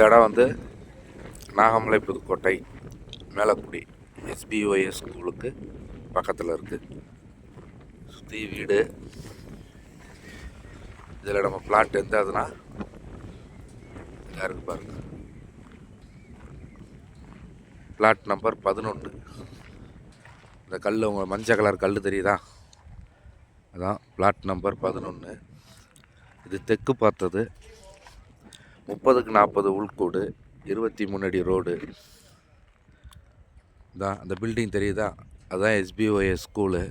இந்த இடம் வந்து நாகமலை புதுக்கோட்டை மேலக்குடி எஸ்பிஒஎஸ் ஸ்கூலுக்கு பக்கத்தில் இருக்குது சுற்றி வீடு. இதில் நம்ம பிளாட் எந்த அதுனா இதாக பாருங்க. பிளாட் நம்பர் பதினொன்று இந்த கல் உங்கள் மஞ்சள் கலர் கல் தெரியுதா? அதான் பிளாட் நம்பர் பதினொன்று இது தெற்கு பார்த்தது. முப்பதுக்கு நாற்பது உள்கூடு இருபத்தி முன்னாடி ரோடு. தான் அந்த பில்டிங் தெரியுதா? அதுதான் எஸ்பிஓஎஸ் ஸ்கூலு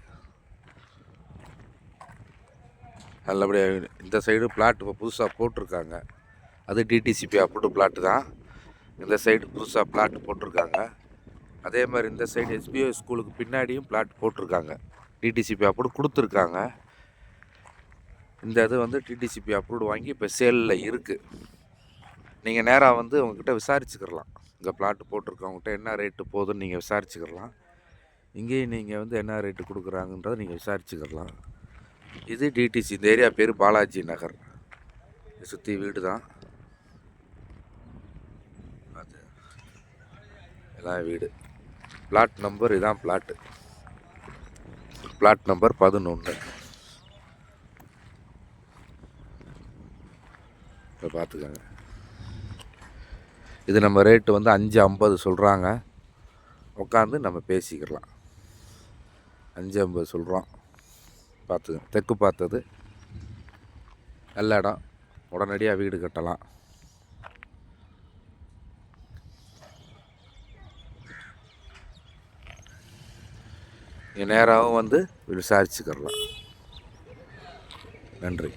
நல்லபடியாக இந்த சைடு பிளாட் இப்போ புதுசாக போட்டிருக்காங்க. அது டிடிசிபி அப்ரூவ்டு பிளாட்டு தான். இந்த சைடு புதுசாக பிளாட் போட்டிருக்காங்க. அதே மாதிரி இந்த சைடு எஸ்பிஓ ஸ்கூலுக்கு பின்னாடியும் பிளாட் போட்டிருக்காங்க. டிடிசிபி அப்ரூவ் கொடுத்துருக்காங்க. இந்த இது வந்து டிடிசிபி அப்ரூவ்டு வாங்கி இப்போ சேலில் இருக்குது நீங்கள் நேராக வந்து உங்ககிட்ட விசாரிச்சுக்கிறலாம். இங்கே பிளாட் போட்டிருக்கவங்ககிட்ட என்ன ரேட்டு போகுதுன்னு நீங்கள் விசாரிச்சுக்கிறலாம். இங்கேயும் நீங்கள் வந்து என்ன ரேட்டு கொடுக்குறாங்கன்றதை நீங்கள் விசாரிச்சுக்கிறலாம். இது டிடிசி இந்த ஏரியா பேர் பாலாஜி நகர். சுற்றி வீடு தான். அது எல்லாம் வீடு. பிளாட் நம்பர் இதான் பிளாட்டு பிளாட் நம்பர் பதினொன்று இப்போ பார்த்துக்கோங்க. இது நம்ம ரேட்டு வந்து அஞ்சு ஐம்பது சொல்கிறாங்க உட்காந்து நம்ம பேசிக்கலாம் அஞ்சு ஐம்பது சொல்கிறோம் பார்த்து தெற்கு பார்த்தது. நல்ல இடம். உடனடியாக வீடு கட்டலாம். நேராகவும் வந்து விசாரிச்சுக்கிறலாம் நன்றி.